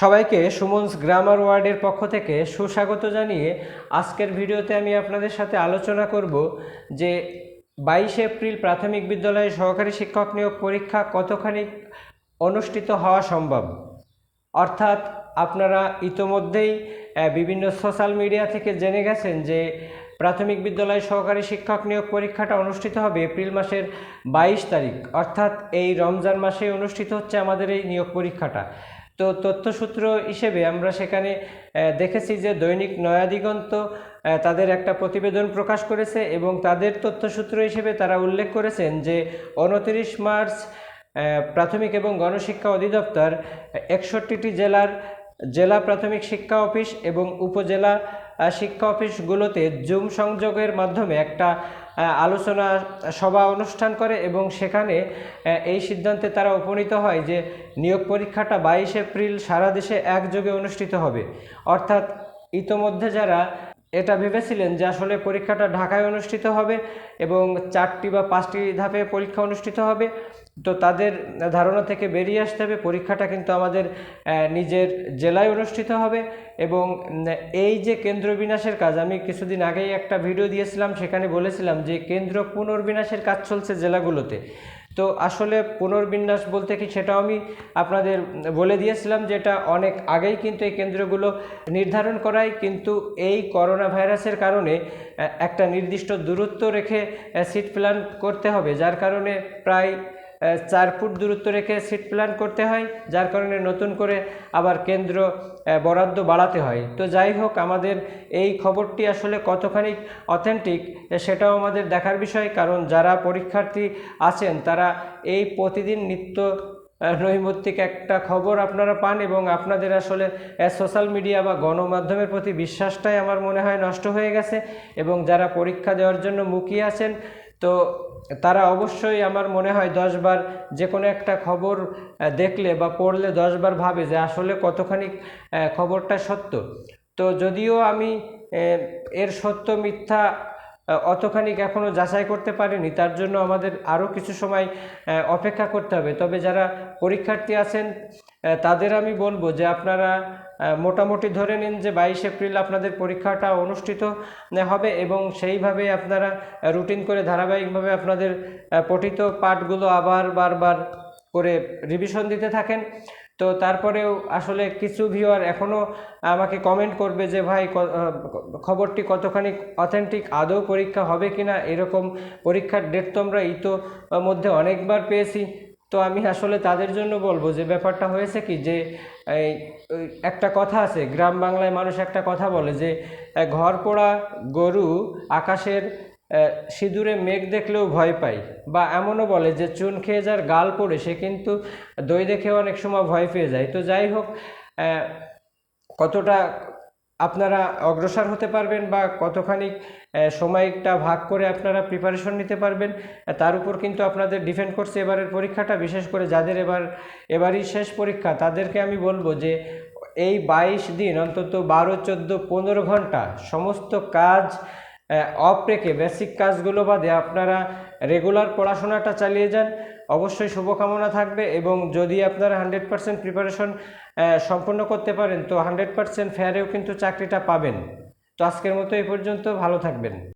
সবাইকে সুমনস গ্রামার ওয়ার্ডের পক্ষ থেকে সুস্বাগত জানিয়ে আজকের ভিডিওতে আমি আপনাদের সাথে আলোচনা করব যে বাইশে এপ্রিল প্রাথমিক বিদ্যালয়ে সহকারী শিক্ষক নিয়োগ পরীক্ষা কতখানি অনুষ্ঠিত হওয়া সম্ভব? অর্থাৎ আপনারা ইতোমধ্যেই বিভিন্ন সোশ্যাল মিডিয়া থেকে জেনে গেছেন যে প্রাথমিক বিদ্যালয় সহকারী শিক্ষক নিয়োগ পরীক্ষাটা অনুষ্ঠিত হবে এপ্রিল মাসের বাইশ তারিখ। অর্থাৎ এই রমজান মাসে অনুষ্ঠিত হচ্ছে আমাদের এই নিয়োগ পরীক্ষাটা। তো তথ্যসূত্র হিসেবে আমরা সেখানে দেখেছি যে দৈনিক নয়াদিগন্ত তাদের একটা প্রতিবেদন প্রকাশ করেছে এবং তাদের তথ্যসূত্র হিসেবে তারা উল্লেখ করেছেন যে উনত্রিশ মার্চ প্রাথমিক এবং গণশিক্ষা অধিদপ্তর একষট্টিটি জেলার জেলা প্রাথমিক শিক্ষা অফিস এবং উপজেলা শিক্ষা অফিসগুলোতে জুম সংযোগের মাধ্যমে একটা আলোচনা, সভা অনুষ্ঠান করে এবং সেখানে এই সিদ্ধান্তে তারা উপনীত হয় যে নিয়োগ পরীক্ষাটা বাইশ এপ্রিল সারা দেশে একযোগে অনুষ্ঠিত হবে। অর্থাৎ ইতোমধ্যে যারা এটা ভেবেছিলেন যে আসলে পরীক্ষাটা ঢাকায় অনুষ্ঠিত হবে এবং চারটি বা পাঁচটি ধাপে পরীক্ষা অনুষ্ঠিত হবে। তো তাদের ধারণা থেকে বেরিয়ে আসতে হবে, পরীক্ষাটা কিন্তু আমাদের নিজের জেলায় অনুষ্ঠিত হবে এবং এই যে কেন্দ্র বিন্যাসের কাজ, আমি কিছুদিন আগেই একটা ভিডিও দিয়েছিলাম, সেখানে বলেছিলাম যে কেন্দ্র পুনর্বিন্যাসের কাজ চলছে জেলাগুলোতে। তো আসলে পুনর্বিন্যাস বলতে কি সেটাও আমি আপনাদের বলে দিয়েছিলাম যেটা অনেক আগেই কিন্তু এই কেন্দ্রগুলো নির্ধারণ করায়, কিন্তু এই করোনা ভাইরাসের কারণে একটা নির্দিষ্ট দূরত্ব রেখে সিট প্ল্যান করতে হবে, যার কারণে প্রায় চার ফুট দূরত্ব রেখে সিট প্ল্যান করতে হয়, যার কারণে নতুন করে আবার কেন্দ্র বরাদ্দ বাড়াতে হয়। তো যাই হোক, আমাদের এই খবরটি আসলে কতখানি অথেন্টিক সেটাও আমাদের দেখার বিষয়, কারণ যারা পরীক্ষার্থী আছেন, তারা এই প্রতিদিন নিত্য নৈমিত্তিক একটা খবর আপনারা পান এবং আপনাদের আসলে সোশ্যাল মিডিয়া বা গণমাধ্যমের প্রতি বিশ্বাসটাই আমার মনে হয় নষ্ট হয়ে গেছে এবং যারা পরীক্ষা দেওয়ার জন্য মুখিয়ে আছেন তো তারা অবশ্যই আমার মনে হয় দশবার যে কোনো একটা খবর দেখলে বা পড়লে দশবার ভাবে যে আসলে কতখানি খবরটা সত্য। তো যদিও আমি এর সত্য মিথ্যা অতখানি এখনও যাচাই করতে পারেনি। তার জন্য আমাদের আরও কিছু সময় অপেক্ষা করতে হবে। তবে যারা পরীক্ষার্থী আছেন তাদের আমি বলব যে আপনারা মোটামুটি ধরে নিন যে বাইশ এপ্রিল আপনাদের পরীক্ষাটা অনুষ্ঠিত হবে এবং সেইভাবে আপনারা রুটিন করে ধারাবাহিকভাবে আপনাদের পঠিত পাঠগুলো আবার বারবার করে রিভিশন দিতে থাকেন। তো তারপরেও আসলে কিছু ভিউয়ার এখনও আমাকে কমেন্ট করবে যে, ভাই খবরটি কতখানি অথেন্টিক আদৌ পরীক্ষা হবে কিনা? এরকম পরীক্ষার ডেট তো আমরা ইতো মধ্যে অনেকবার পেয়েছি। তো আমি আসলে তাদের জন্য বলব যে, ব্যাপারটা হয়েছে কি যে একটা কথা আছে, গ্রাম বাংলায় মানুষ একটা কথা বলে যে, ঘর পোড়া গরু আকাশের সিঁদুরে মেঘ দেখলেও ভয় পায় বা এমনও বলে যে চুন খেয়ে যার গাল পড়ে, সে কিন্তু দই দেখেও অনেক সময় ভয় পেয়ে যায়। তো যাই হোক কতটা আপনারা অগ্রসর হতে পারবেন বা কতখানি সময়টা ভাগ করে আপনারা প্রিপারেশন নিতে পারবেন তার উপর কিন্তু আপনাদের ডিপেন্ড করছে এবারের পরীক্ষাটা, বিশেষ করে যাদের এবার, এবারই শেষ পরীক্ষা, তাদেরকে আমি বলব যে এই বাইশ দিন অন্তত বারো, চোদ্দ, পনেরো ঘণ্টা সমস্ত কাজ অফ রেখে বেসিক কাজগুলো বাদে আপনারা রেগুলার পড়াশোনাটা চালিয়ে যান। অবশ্যই শুভকামনা থাকবে এবং যদি আপনারা হান্ড্রেড পারসেন্ট প্রিপারেশন সম্পন্ন করতে পারেন, তো হান্ড্রেড পারসেন্ট ফেয়ারেও কিন্তু চাকরিটা পাবেন। তো আজকের মতো এই পর্যন্ত, ভালো থাকবেন।